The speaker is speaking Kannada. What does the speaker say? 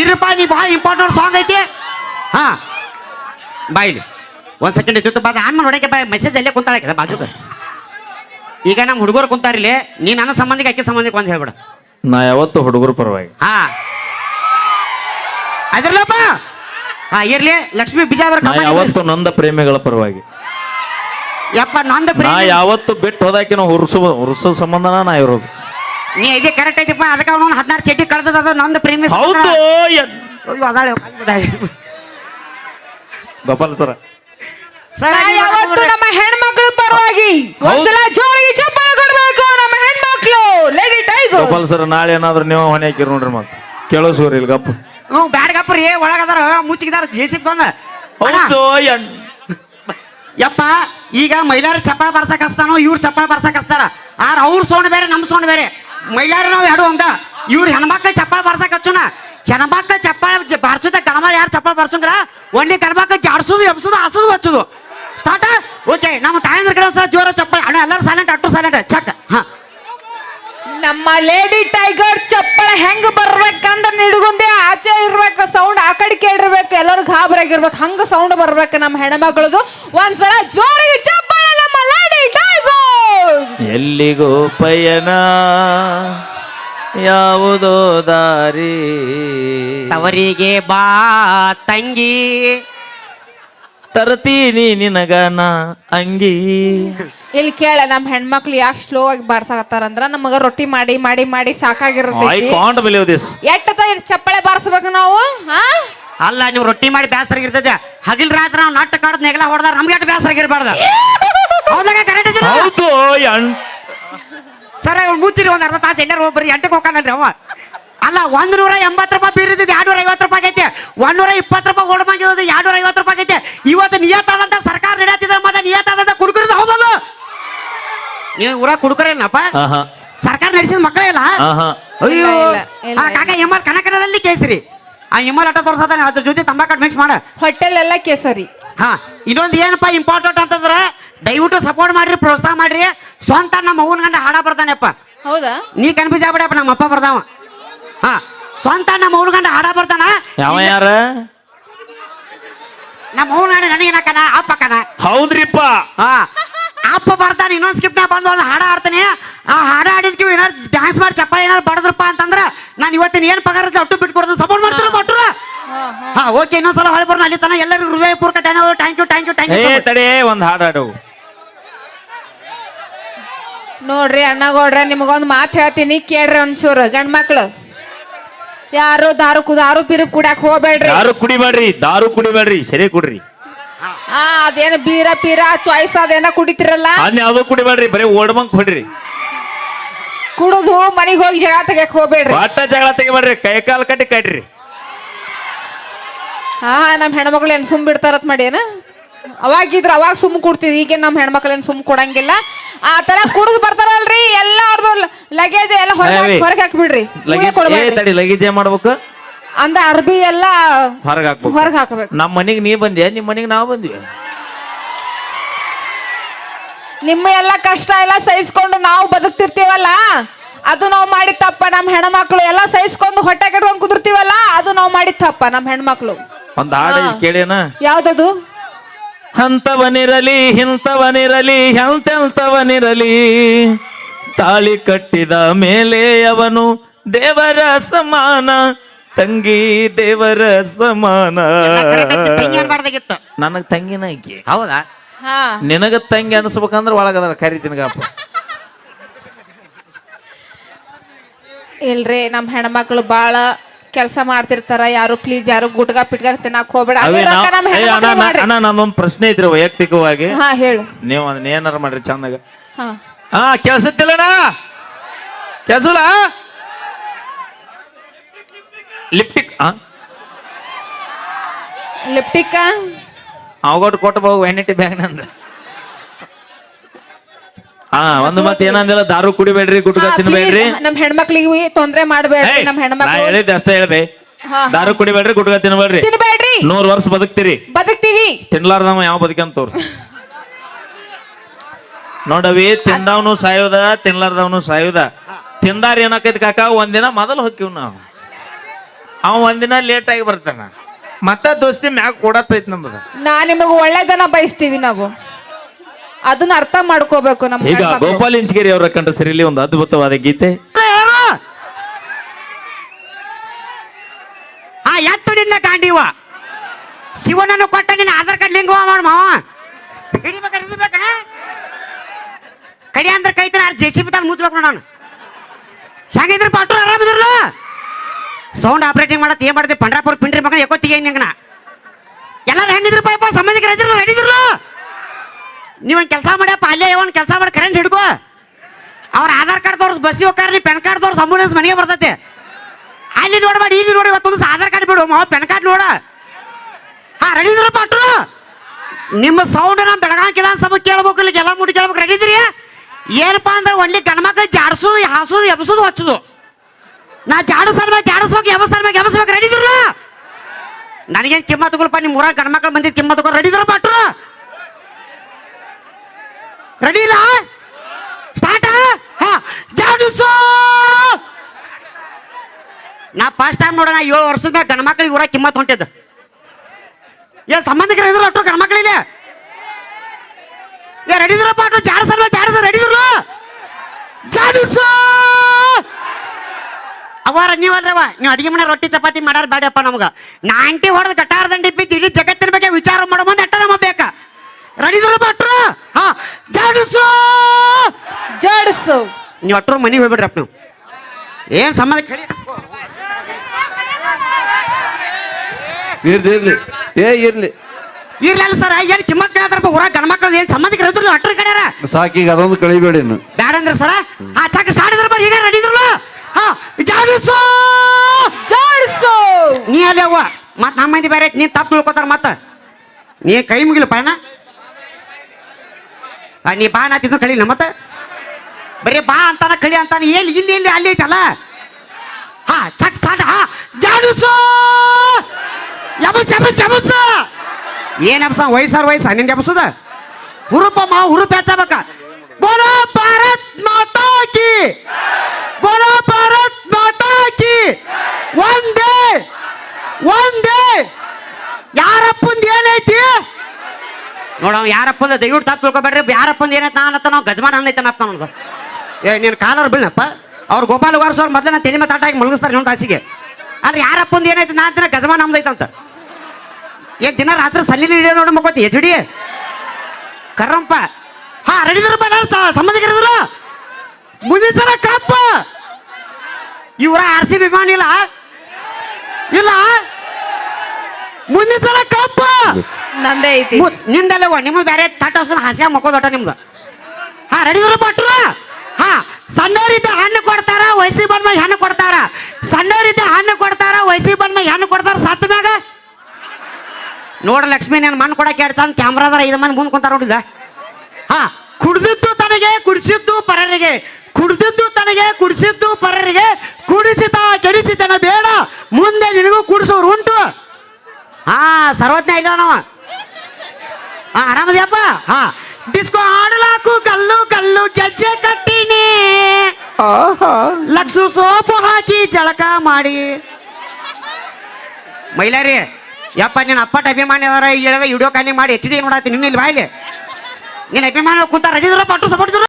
ಇರಪ್ಪ ನೀ ಭಾಳ ಇಂಪಾರ್ಟೆಂಟ್ ಸಾಂಗ್ ಐತಿ. ಹಾ ಬಾಯ್ಲಿ ಒಂದ್ ಸೆಕೆಂಡ್ ಇತ್ತು ಬಾ ಅಣ್ಣ ನೋಡಕ್ಕೆ ಬಾ ಮೆಸೇಜ್ ಅಲ್ಲೇ ಕುಂತಾಳಕ್ಕೆ ಬಾಜುಕ ಈಗ ನಮ್ ಹುಡುಗರು ಕುಂತಾರಿಲ್ಲಿ ನೀ ನನ್ನ ಸಂಬಂಧಿಗೆ ಅಕ್ಕಿ ಸಂಬಂಧಕ್ಕೆ ಒಂದು ಹೇಳ್ಬಿಡ. ನಾ ಯಾವತ್ತು ಹುಡುಗರು ಪರವಾಗಿ. ಹಾ. ಅದ್ರಲ್ಲಪ್ಪ. ಹಾ ಇರ್ಲಿ ಲಕ್ಷ್ಮೀ ಬಿಜಾವರ ನಾ ಯಾವತ್ತು ನೊಂದ ಪ್ರೇಮಿಗಳ ಪರವಾಗಿ. ಯಪ್ಪ ನಂದ ನಾ ಪ್ರೇಮಿ ಯಾವತ್ತು ಬಿಟ್ಟು ಹೋದಾಕಿನ ಹುರ್ಸು ಹುರ್ಸೋ ಸಂಬಂಧನ ನಾ ಇರೋದು. ನೀ ಇದೇ ಕರೆಕ್ಟ್ ಐತಿಪ್ಪ ಅದಕ್ಕೆ ಅವನು ಹದಿನಾರು ಚಟಿ ಕಳ್ದದ ನಂದು ಪ್ರೇಮಿ ಹೌದು ಅದಾಳೆ ಗೋಪಾಲ್ ಸರ. ಸರ್ ನಾ ಯಾವತ್ತು ನಮ್ಮ ಹೆಣ್ಮಕ್ಳು ಪರವಾಗಿ ಒಂದ್ಸಲ ಜೋಳಿಗೆ ಚಪ್ಪಾಳೆ ಕೊಡ್ಬೇಕು ನಮ್ಮ ಹೆಣ್ಮಕ್ಳು. ಲೇಡಿ ಟೈಗರ್ ಗೋಪಾಲ್ ಸರ್ ನಾಳೆ ಏನಾದ್ರು ನೀವು ಹೊಣೆ ಹಾಕಿರ್ ನೋಡ್ರಿ ಮತ್ತೆ. ಕೇಳೋಸೂರಿ ಇಲ್ಲಿ ಗಪ್ಪ ಹ್ಞೂ ಬ್ಯಾಡ್ಗಪ್ಪ ರೀ ಒಳಗದಾರ ಮುಚ್ಚಿಗಿದಾರ ಜೇಸಿಪ್ ತಂದ ಹೌದು ಯಪ್ಪ ಈಗ ಮಹಿಳೆಯರು ಚಪ್ಪಾಳ ಬರ್ಸಕ್ ಹಸ್ತಾನೋ ಇವ್ರು ಚಪ್ಪಳ ಬರ್ಸಕ್ ಹಸ್ತಾರ ಆರ್ ಅವ್ರ ಸೋಣ ಬೇರೆ ನಮ್ಮ ಸೋಣ ಬೇರೆ. ಮೈಲಾರ ನಾವು ಎರಡು ಒಂದ ಇವ್ರು ಹೆಣ್ಮಕ್ಳು ಚಪ್ಪಾಳ ಬರ್ಸಕ್ ಹಚ್ಚುನ. ಹೆಣ್ಮಕ್ಳು ಚಪ್ಪಾಳ ಬಾರ್ಸುದ ಗಣಮಾಳ ಯಾರು ಚಪ್ಪಾಳ ಬರ್ಸಂಗ್ರ ಒಂದೇ ಗಣಮಕ್ಳು ಜಾಡ್ಸೋದು, ಎಬ್ಸೋದು, ಹಸೋದು, ಹಚ್ಚೋದು. ಸ್ಟಾರ್ಟ್ ಓಕೆ ನಮ್ಮ ತಾಯಂದ್ರ ಕಡೆ ಒಂದ್ಸಲ ಜೋರ ಚಪ್ಪಾಳ ಅಣ್ಣ, ಎಲ್ಲರೂ ಸೈಲೆಂಟ್ ಅಟ್ಟು ಸೈಲೆಂಟ್ ಚಕ್ ಹಾ. ನಮ್ಮ ಲೇಡಿ ಟೈಗರ್ ಚಪ್ಪಳ ಹೆಂಗ್ ಬರ್ಬೇಕಂದ್ರ ನಿಡುಗುಂದೆ ಆಚೆ ಇರ್ಬೇಕು ಸೌಂಡ್ ಆ ಕಡೆ ಕೇಳಿರ್ಬೇಕು, ಎಲ್ಲರೂ ಗಾಬರಾಗಿರ್ಬೇಕು ಹಂಗ ಸೌಂಡ್ ಬರ್ಬೇಕು ನಮ್ಮ ಹೆಣ್ಮಕ್ಳದು. ಒಂದ್ಸಲ ಜೋರಿಗೆ ಎಲ್ಲಿಗೋ ಪಯಣ? ಯಾವುದೋ ದಾರಿ? ತವರಿಗೆ ಬಾ ತಂಗಿ. ತರ್ತೀನಿ ನಿನಗನ ಅಂಗಿ. ಇಲ್ಲಿ ಕೇಳ ನಮ್ಮ ಹೆಣ್ಮಕ್ಳು ಯಾಕೆ ಸ್ಲೋ ಆಗಿ ಬಾರ್ಸಕತ್ತಾರಂದ್ರ ನಮಗ ರೊಟ್ಟಿ ಮಾಡಿ ಮಾಡಿ ಮಾಡಿ ಐ ಸಾಕಾಗಿರ್ತೈತಿ ಕಾಂಟ್ ಬಿಲೀವ್ ದಿಸ್ ಎಟ್ಟತ ಚಪ್ಪಳೆ ಬಾರಿಸ್ಬೇಕು ನಾವು ಹಾ ಅಲ್ಲ ನೀವು ರೊಟ್ಟಿ ಮಾಡಿ ಬ್ಯಾಸರಾಗಿರ್ತದೆ ಹಗಿಲ್ ರಾತ್ರಿ ನಾವು ನಾಟಕ ಕಾಡ್ದ ನೆಗಲ ಹೊಡೆದಾರ ನಮ್ಗೆ ಬ್ಯಾಸರಾಗಿರ್ಬಾರ್ದು ಹೌದಾಗ ಕರೆಕ್ಟ್ ಹೌದು ಎಣ್- ಸರ್ ಅವ್ನು ಮುಚ್ಚಿರಿ ಒಂದ್ ಅರ್ಧ ತಾಸು ಎಲ್ಲರೂ ಒಬ್ಬರಿ ಎಂಟಕ್ಕೆ ಹೋಗ್ತಾನಲ್ರಿ ಅವ ಅಲ್ಲ ಒಂದ್ ನೂರ ಎಂಬತ್ತು ರೂಪಾಯಿ ಬೀರಿದ್ದು ಎರಡ್ ಎರಡ್ನೂರ ಐವತ್ತು ರೂಪಾಯಿ ಐತೆ ಒಂದ್ ನೂರ ಇಪ್ಪತ್ತು ರೂಪಾಯಿ ಓಡ್ ಎರಡ್ ಎರಡ್ನೂರ ಐವತ್ತು ರೂಪಾಯಿ ಐತೆ ಇವತ್ತು ನಿಯತ್ತಾದಂತ ಸರ್ಕಾರ ನಡೆಯತ್ತಿದ್ರೆ ಮತ್ತೆ ನಿಯತ್ತಾದಂತ ಕುಡುಕರಿದ ಹೌದಲ್ಲ? ನೀವು ಊರ ಕುಡುಕರೇನಪ್ಪ ಸರ್ಕಾರ ನಡೆಸಿದ ಮಕ್ಕಳೇ ಇಲ್ಲ? ಅಯ್ಯೋ. ಆ ಕಾಕ ಎಮ್ಮಲ್ ಕನಕನದಲ್ಲಿ ಕೇಸರಿ. ಆ ಎಮ್ಮಲ್ ಅಟ ತೋರ್ಸತಾನೆ ಅದ್ರ ಜೊತೆ ತಂಬಾಕಟ್ ಮಿಕ್ಸ್ ಮಾಡ. ಹೋಟೆಲ್ ಎಲ್ಲ ಕೇಸರಿ. ಹಾ ಇನ್ನೊಂದು ಏನಪ್ಪ ಇಂಪಾರ್ಟೆಂಟ್ ಅಂತಂದ್ರೆ ದಯವಿಟ್ಟು ಸಪೋರ್ಟ್ ಮಾಡ್ರಿ ಪ್ರೋತ್ಸಾಹ ಮಾಡ್ರಿ. ಸ್ವಂತ ನಮ್ಮ ಅವ್ವನ ಗಂಡ ಹಾಡ ಬರ್ತಾನೆಪ್ಪ ಹೌದಾ? ನೀ ಕನ್ಫ್ಯೂಸ್ ಆಗ್ಬಿಡಪ್ಪ ನಮ್ಮ ಅಪ್ಪ ಬರ್ತಾವ ಹಾ ಸ್ವಂತ ನಮ್ಮ ಅವ್ನ ಗಂಡ ಹಾಡ ಬರ್ತಾನ ಯಾವ ಯಾರ? ನಮ್ಮ ಅವ್ನ ಗಂಡ ನನಗೇನಕ್ಕನ ಅಪ್ಪ ಕನ? ಹೌದ್ರಿಪ್ಪ. ಹಾ ಅಪ್ಪ ಬರ್ತಾನೆ ಇನ್ನೊಂದ್ ಸ್ಕಿಪ್ ನಾ ಬಂದು ಒಂದು ಹಾಡ ಆಡ್ತಾನೆ ಆ ಹಾಡ ಆಡಿದ್ಕಿವ್ ಏನಾರು ಡ್ಯಾನ್ಸ್ ಮಾಡಿ ಚಪ್ಪಾಳೆ ಏನಾರು ಬಡದ್ರಪ್ಪ ಅಂತಂದ್ರೆ ನಾನು ಇವತ್ತಿನ ಏನು ಪಗಾರ ಅಟ್ಟು ಬಿಟ್ಟು ಸಪೋರ್ಟ್ ಮಾಡ್ತಾರೆ ಕೊಟ್ಟರು ಹಾ, ಓಕೆ ಇನ್ನೊಂದ್ಸಲ ಹೊಳೆ ಬರ್ನ ಅಲ್ಲಿ ತನ ಎಲ್ಲರಿಗೂ ಹೃದಯಪೂರ್ವಕ ಧನ್ಯವಾದ thank you thank you thank ಏ ಯು ತಡೆ ಒಂದ್ ಹಾಡಾಡು ನೋಡ್ರಿ ಅಣ್ಣಗೌಡ್ರ ನಿಮಗೊಂದು ಮಾತು ಹೇಳ್ತೀನಿ ಕೇಳ್ರಿ ಒಂಚೂರು ಗಂಡ್ಮಕ್ಳು ಯಾರು ದಾರು ಕು ದಾರು ಬೀರು ಕುಡ್ಯಾಕ್ ಹೋಗ್ಬೇಡ್ರಿ. ದಾರು ಕುಡಿಬೇಡ್ರಿ ದಾರು ಕುಡಿಬೇಡ್ರಿ ಸರಿ ಕುಡ್ರಿ. ಆ ಅದೇನು ಬೀರ ಪೀರ ಚಾಯ್ಸ್ ಅದೇನ ಕುಡಿತಿರಲ್ಲ? ಅದ್ನ ಯಾವ್ದು ಕುಡಿಬೇಡ್ರಿ ಬರೀ ಓಡ್ಬಂಕ್ ಹೊಡ್ರಿ. ಕುಡಿದು ಮನೆಗೆ ಹೋಗಿ ಜಗಳ ತೆಗಿಯಕ್ ಹೋಗ್ಬೇಡ್ರಿ. ಒಟ್ಟ ಜಗಳ ತೆಗಿಬೇಡ್ರಿ ಕೈ ಕಾಲ್ ಕಟ್ಟಿ ಕಟ್ರಿ. ಹಾ ನಮ್ಮ ಹೆಣ್ಮಕ್ಳು ಏನ್ ಸುಮ್ ಬಿಡ್ತಾರತ್ ಮಾಡಿ ಏನ? ಅವಾಗಿದ್ರು ಅವಾಗ ಸುಮ್ ಕೊಡ್ತಿದ್ವಿ ಈಗ ನಮ್ಮ ಹೆಣ್ಮಕ್ಳು ಏನ್ ಸುಮ್ ಕೊಡಂಗಿಲ್ಲ. ಆ ತರ ಕುಡಿದು ಬರ್ತಾರಲ್ರಿ ಎಲ್ಲ ಅವ್ರದ್ದು ಲಗೇಜ್ ಎಲ್ಲ ಹೊರಗೆ ಹೊರಗೆ ಹಾಕ್ಬಿಡ್ರಿ ತಡಿ ಲಗೇಜ್ ಏನ್ ಮಾಡ್ಬೇಕು? ಅಂದ ಅರ್ಬಿ ಎಲ್ಲ ಹೊರಗ್ ಹಾಕ್ಬೇಕು. ಹೊರಗೆ ಹಾಕ್ಬೇಕು. ನಮ್ಮ ಮನಿಗ್ ನೀ ಬಂದ್ಯಾ? ನಿಮ್ಮ ಮನಿಗ್ ನಾವ್ ಬಂದ್ವಿ. ನಿಮ್ಮ ಎಲ್ಲ ಕಷ್ಟ ಎಲ್ಲ ಸಹಿಸ್ಕೊಂಡು ನಾವು ಬದುಕ್ತಿರ್ತೀವಲ್ಲ? ಅದು ನಾವು ಮಾಡಿದ ತಪ್ಪ. ನಮ್ಮ ಹೆಣ್ಮಕ್ಳು ಎಲ್ಲ ಸಹಿಸ್ಕೊಂಡು ಹೊಟ್ಟೆ ಕಟ್ಕೊಂಡು ಕುದುರ್ತೀವಲ್ಲ? ಅದು ನಾವು ಮಾಡಿದ ತಪ್ಪ ನಮ್ಮ ಹೆಣ್ಮಕ್ಳು. ಒಂದ್ ಹಾಡು. ಕೇಳೇನ? ಯಾವ್ದದು? ಹಂತವನಿರಲಿ ಹಿಂತವನಿರಲಿ ಎಂತೆಂತವನಿರಲಿ ತಾಳಿ ಕಟ್ಟಿದ ಮೇಲೆ ಅವನು ದೇವರ ಸಮಾನ ತಂಗಿ ದೇವರ ಸಮಾನ. ನನಗ್ ತಂಗಿನ ಐಕಿ. ಹೌದಾ? ನಿನಗ ತಂಗಿ ಅನಿಸ್ಬೇಕಂದ್ರ ಒಳಗದ ಕರಿತೀನಿಗಪ್ಪ ಇಲ್ರಿ ನಮ್ಮ ಹೆಣ್ಮಕ್ಳು ಬಾಳ ಕೆಲಸ ಮಾಡ್ತಿರ್ತಾರ ಯಾರು ಪ್ಲೀಸ್ ಯಾರು ಗುಟ್ಗ ಪಿಟ್ಗ ತಿನ್ನಕ್ ಹೋಗ್ಬೇಡ. ಅವೇ ಅದೇ ರೊಕ್ಕ ನಾವ್- ನಮ್ಮ ಏ, ಅಣ್ಣ ಹೆಣ್ಮಕ್ಳು ನಾ- ಮಾಡ್ರಿ. ಅಣ್ಣ ನಂದೊಂದ್ ಪ್ರಶ್ನೆ ಇದ್ರಿ ವೈಯಕ್ತಿಕವಾಗಿ. ಹಾ ಹೇಳು. ನೀವು ಅದನ್ನ ಏನಾರ ಮಾಡ್ರಿ ಚಂದಾಗ. ಹಾ. ಹಾ ಕೆಲ್ಸತ್ತಿಲ್ಲಣ್ಣ? ಕೆಲ್ಸಲ್ಲ? ಲಿಪ್ಟಿಕ್ ಹಾ ಲಿಪ್ಟಿಕ್ಕ? ಅವಗೊಟ್ಟು ಕೊಟ್ಟು ಹೋಗು ವ್ಯಾನಿಟಿ ಬ್ಯಾಗ್ ನಂದ ಹಾ ಒಂದು ಮತ್ತೆ ಏನಂದಿಲ್ಲ ದಾರು ಕುಡಿಬೇಡ್ರಿ ಗುಟ್ಕ ತಿನ್ಬೇಡ್ರಿ. ನಮ್ ಹೆಣ್ಮಕ್ಳಿಗೆ ತೊಂದ್ರೆ ಮಾಡ್ಬೇಡ್ರಿ ನಮ್ ನಮ್ಮ ನಾ ಹೆಣ್ಮಕ್ಳು ಹೇಳಿದ್ದೆ ಅಷ್ಟೇ ಹೇಳ್ಬೇ ಹಾ, ಹಾ. ದಾರು ಕುಡಿಬೇಡ್ರಿ ಗುಟ್ಕ ತಿನ್ಬೇಡ್ರಿ. ತಿನ್ಬೇಡ್ರಿ. ನೂರ್ ವರ್ಷ ಬದುಕ್ತಿರಿ. ಬದುಕ್ತೀವಿ. ತಿನ್ಲಾರ್ದವ ಯಾವ ಬದುಕಂತ ತೋರ್ಸ. ನೋಡವಿ ತಿಂದವನು ಸಾಯೋದ ತಿನ್ಲಾರ್ದವನು ಸಾಯೋದ. ತಿಂದಾರ ಏನಾಕೈತಿ ಕಾಕ ಒಂದಿನ ಮೊದಲು ಹೊಕ್ಕಿವ್ ನಾವು. ಅವ ಒಂದಿನ ಲೇಟ್ ಆಗಿ ಬರ್ತಾನ. ಮತ್ತ ದೋಸ್ತಿ ಮ್ಯಾಗ ಕೊಡತೈತಿ ನಮ್ದು. ನಾ ನಿಮಗ ಒಳ್ಳೇದನ್ನ ಬಯಸ್ತೀವಿ ನಾವು. ಅದನ್ನ ಅರ್ಥ ಮಾಡ್ಕೋಬೇಕು ನಮ್ಮ ಈಗ ಹೆಣ್ಮಕ್ಳು. ಗೋಪಾಲ್ ಇಂಚಗಿರಿ ಅವರ ಕಂಠ ಸಿರಿಲಿ ಒಂದು ಅದ್ಭುತವಾದ ಗೀತೆ. ಯಾರು? ಆ ಎತ್ತಡಿಂದ ಕಾಂಡಿವ ಶಿವನನ್ನು ಕೊಟ್ಟ ನಿನ್ನ ಆಧಾರ್ ಕಾರ್ಡ್ ಲಿಂಕ್ ಮಾಡ ಮಾವ. ಹಿಡಿಬೇಕಾರೆ ಹಿಡಿಬೇಕಣ ಕಡಿ ಅಂದ್ರೆ ಕೈತನ ಜೆ ಸಿ ಬಿ ತಾನು ಮುಚ್ಬೇಕು ನಾನು. ಹೆಂಗಿದ್ರು ಪಾಟ್ರು ಆರಾಮಿದ್ರಲ್ಲ? ಸೌಂಡ್ ಆಪರೇಟಿಂಗ್ ಮಾಡತ್ ಏನ್ ಮಾಡ್ದೆ ಪಂಡ್ರಾಪುರ ಪಿಂಡ್ರಿ ಮಗನ ಎಕ್ಕೋತಿಗೆ ನಿಂಗನ ಎಲ್ಲರೂ ಹೆಂಗಿದ್ರು ಪಾಪ ಸಂಬಂಧಿಕರು ಇದ್ರು ಹಿಡಿದ್ರು ನೀವೊಂದು ಕೆಲಸ ಮಾಡ್ಯಪ್ಪ, ಅಲ್ಲೇ ಒಂದು ಕೆಲಸ ಮಾಡಿ ಕರೆಂಟ್ ಹಿಡ್ಕೋ. ಅವ್ರ ಆಧಾರ್ ಕಾರ್ಡ್ ತೋರ್ಸ್ ಬಸ್ಸಿಗೆ ಹೋಗ್ತಾರ್ರಿ ಪೆನ್ ಕಾರ್ಡ್ ತೋರ್ಸ್ ಅಂಬುಲೆನ್ಸ್ ಮನೆಗೆ ಬರ್ತೈತೆ. ಅಲ್ಲಿ ನೋಡ್ಬೇಡಿ, ಇಲ್ಲಿ ನೋಡಿ, ಇವತ್ತೊಂದು ಆಧಾರ್ ಕಾರ್ಡ್ ಬಿಡು, ಮಾವ ಪೆನ್ ಕಾರ್ಡ್ ನೋಡ. ಹಾ ರೆಡಿ ಇದ್ರಪ್ಪ ನಿಮ್ಮ ಸೌಂಡ್ ನಮ್ಮ ಬೆಳಗಾವಿ ಸಭೆ ಕೇಳ್ಬೇಕು ಇಲ್ಲಿ ಎಲ್ಲ ಮುಟ್ಟಿ ಕೇಳ್ಬೇಕು ರೆಡಿ ಇದ್ರಿ ಏನಪ್ಪಾ ಅಂದ್ರೆ, ಒಳ್ಳೆ ಗಣಮಕ್ಕ ಜಾಡಿಸೋದು, ಹಾಸೋದು, ಎಬ್ಸೋದು, ಹಚ್ಚೋದು. ನಾ ಜಾಡಸ್ಬೇಕು ಎಬಸರ್ ಮ್ಯಾಗ ಎಬಸ್ಬೇಕು ರೆಡಿ ಇದ್ರಲ್ಲ ನನಗೇನು ಕಿಮ್ಮತ್ ತಗೊಳಪ್ಪ ನಿಮ್ಮ ಊರಾಗ ಗಣಮಕ್ಳು ಬಂದಿದ್ದು ಕಿಮ್ಮತ್ ತಗೋ ರೆಡಿ ಇದ್ರ ಪಟ್ರು ರೆಡಿ ಇಲ್ಲ ಸ್ಟಾರ್ಟ್ ಹಾ ಜಾಡಿಸು ನಾ ಫಸ್ಟ್ ಟೈಮ್ ನೋಡೋಣ ಏಳು ವರ್ಷದ ಮ್ಯಾಗ ಗಣಮಕ್ಳಿಗೆ ಊರಾಗ ಕಿಮ್ಮತ್ ಹೊಂಟಿದ್ದು. ಏನ್ ಸಂಬಂಧಿಕರು ಇದ್ರು ಅಟ್ರು ಗಣಮಕ್ಳಿಗೆ ಏ ರೆಡಿದ್ರಪ್ಪ ಅಟ್ರು? ಜಾಡಸಲ್ಲ ಜಾಡಸ ರೆಡಿ ಇದ್ರು ಜಾಡಿಸು! ಅವರ ನೀವಲ್ರವ ನೀವು ಅಡಿಗೆ ಮನೆ ರೊಟ್ಟಿ ಚಪಾತಿ ಮಾಡಾರ ಬೇಡಪ್ಪ ನಮ್ಗ. ನಾಂಟಿ ಹೊಡೆದು ಕಟ್ಟಾರದಂಡಿ ಬಿದ್ದು ಇಡೀ ಜಗತ್ತಿನ ಬಗ್ಗೆ ವಿಚಾರ ಮಾಡೋ ಮುಂದೆ ಅಟ್ಟ ನಮ್ಮ ಬೇಕಾ? ರೆಡಿದ್ರು ಅಟ್ರು? ಹಾ ಜಾಡಿಸು! ಜಡ್ಸು. ನೀವು ಅಟ್ರು ಮನೆಗೆ ಹೋಗ್ಬಿಡ್ರಪ್ಪ ನೀವು. ಏನ್ ಸಂಬಂಧ ಕೇಳಿ ಇರ್ಲಿ ಇರ್ಲಿ. ಏ ಇರ್ಲಿ. ಇರ್ಲಿಲ್ಲ ಸರ್ ಏನ್ ಕಿಮ್ಮತ್ ಕೇಳ್ತಾರಪ್ಪ ಊರಾಗ ಮಕ್ಕಳು ಏನ್ ಸಂಬಂಧಿಕರು ಇದ್ರು ಅಟ್ರ ಕಡೆಯಾರ ಸಾಕೀಗ ಅದೊಂದು ಕಳಿಬೇಡಿ ಇನ್ನು. ಬ್ಯಾಡ ಅಂದ್ರೆ ಸರ ಆ ಚಾಕ ಸ್ಟಾರ್ಟ್ ಇದ್ರ ಈಗ ನಡೀದ್ರು ಹಾ ಜಾಡಿಸು! ಜಡ್ಸು! ನೀ ಅಲ್ಲಿ ಅವ್ವ ಮತ್ ನಮ್ಮ ಮಂದಿ ಬೇರೆ ಐತಿ, ನೀನ್ ತಪ್ಪು ತಿಳ್ಕೊತಾರ ಮತ್ತ. ನೀ ಕೈ ಮುಗಿಲು ಪಾಯನ ನೀ ಬಾ ನಾತಿದ್ದು ಕಳಿಲ್ಲ ಮತ್ತ? ಬರೀ ಬಾ ಅಂತಾನ ಕಳಿ ಅಂತಾನ ಏನ್ ಇಲ್ಲಿ ಇಲ್ಲಿ ಅಲ್ಲಿ ಐತಲ್ಲ? ಹಾ ಚಕ್ ಚಾಟ ಹಾ ಜಾಡಿಸು! ಯಬಸ್ ಯಬಸ್ ಯಬಸ್ ಏನ್ ಎಬ್ಸ ವಯಸ್ಸಾರ ವಯಸ್ಸ ನಿಂದ ಎಬ್ಸುದ ಹುರುಪ ಮಾವು ಹುರುಪ ಹೆಚ್ಚಬೇಕ ಬೋಲೋ ಭಾರತ್ ಮಾತಾ ಕಿ ಬೋಲೋ ಭಾರತ್ ಮಾತಾ ಕಿ ಒಂದೇ ಒಂದೇ ಯಾರಪ್ಪಂದು ಏನೈತಿ ನೋಡ ಯಾರಪ್ಪಂದ ದಯವಿಟ್ಟು ತಪ್ಪು ತಿಳ್ಕೊಬೇಡ್ರಿ. ಯಾರಪ್ಪಂದ ನಾನು ಅಂತ ನಾವು ಗಜಮಾನ ಅಂದೈತೆ ನಪ್ಪ ನೋಡ್ದು ಏ, ನೀನು ಕಾಲರ್ ಬೀಳಪ್ಪ ಅವ್ರು ಗೋಪಾಲ ವಾರಸ್ ಅವ್ರು ಮೊದಲ ನಾನು ಮೇಲೆ ತಾಟಾಗಿ ಮಲಗಿಸ್ತಾರೆ ಇನ್ನೊಂದು ತಾಸಿಗೆ ಆದ್ರೆ ಯಾರಪ್ಪಂದು ಏನೈತೆ ನಾನು ಗಜಮಾನ ನಮ್ದೈತಂತ ಏನ್ ದಿನ ರಾತ್ರಿ ಸಲೀಲಿ ಹಿಡಿಯೋ ನೋಡಿ ಮಕ್ಕೋತಿ ಎಚ್ ಡಿ ಕರ್ರಂಪ. ಹಾ ರೆಡಿದ್ರಪ್ಪ ನಾನು ಸಂಬಂಧಿಕರಿದ್ರು. ಮುಂದಿನ ಸಲ ಕಪ್ಪ. ಇವರ ಆರ್ ಸಿ ವಿಮಾನ ಇಲ್ಲ? ಇಲ್ಲ? ಮುಂದಿನ ಸಲ ಕಪ್ಪ. ನಂದೇ ಐತಿ. ನಿಂದಲ್ಲವ ನಿಮ್ದು ಬೇರೆ ತಟ್ಟ ಹಾಸ್ಕೊಂಡು ಹಸಿಯ ಮಕ್ಕೋದೊಟ್ಟ ನಿಮ್ದು. ಹಾ ರೆಡಿದ್ರು ಪಟ್ರು ಹಾ ಸಣ್ಣವರಿದ್ದ ಹಣ್ಣು ಕೊಡ್ತಾರ ವಯಸ್ಸಿಗೆ ಬಂದ ಮ್ಯಾಗ ಹಣ್ಣು ಕೊಡ್ತಾರ. ಸಣ್ಣವರಿದ್ದ ಹಣ್ಣು ಕೊಡ್ತಾರ ವಯಸ್ಸಿಗೆ ಬಂದ ಮ್ಯಾಗ ಹಣ್ಣು ಕೊಡ್ತಾರ ಸತ್ತ ಮ್ಯಾಗ. ನೋಡ ಲಕ್ಷ್ಮಿ ನಾನು ಮಣ್ಣು ಕೊಡಕ್ಕೆ ಚಂದ ಕ್ಯಾಮ್ರಾದಾರ ಐದು ಮಂದಿ ಮುಂದೆ ಕುಂತಾರ ನೋಡಿದ ಹಾ ಕುಡ್ದಿದ್ದು ತನಗೆ ಕುಡಿಸಿದ್ದು ಪರರಿಗೆ. ಕುಡ್ದಿದ್ದು ತನಗೆ ಕುಡಿಸಿದ್ದು ಪರರಿಗೆ. ಕುಡಿಸಿತ ಕೆಡಿಸಿತನ ಬೇಡ. ಮುಂದೆ ನಿನಗೂ ಕುಡಿಸೋರು ಉಂಟು. ಹಾ ಸರ್ವಜ್ಞ ಇಲ್ಲ ನಾವ ಹಾ ಆರಾಮದಿಯಪ್ಪ? ಹಾ. ಡಿಸ್ಕೋ ಆಡಲಾಕು ಕಲ್ಲು ಕಲ್ಲು ಗೆಜ್ಜೆ ಕಟ್ಟಿನಿ. ಲಕ್ಸು ಸೋಪು ಹಾಕಿ ಜಳಕ ಮಾಡಿ. ಮೈಲಾರಿ ಯಪ್ಪ, ನಿನ್ನ ಅಪ್ಪಟ ಅಭಿಮಾನಿ ಅದರ ಈಗ ಹೇಳದ ವಿಡಿಯೋ ಕಾಲಿಂಗ್ ಮಾಡಿ ಎಚ್ ಡಿ ನೋಡತ್ತೀನಿ ನಿನ್ನ ಇಲ್ಲಿ ಬಾಯಿಲಿ. ನಿನ್ನ ಅಭಿಮಾನಿ ಕುಂತ ರೆಡಿ ಪಟ್ಟು ಸಪೋರ್ಟ್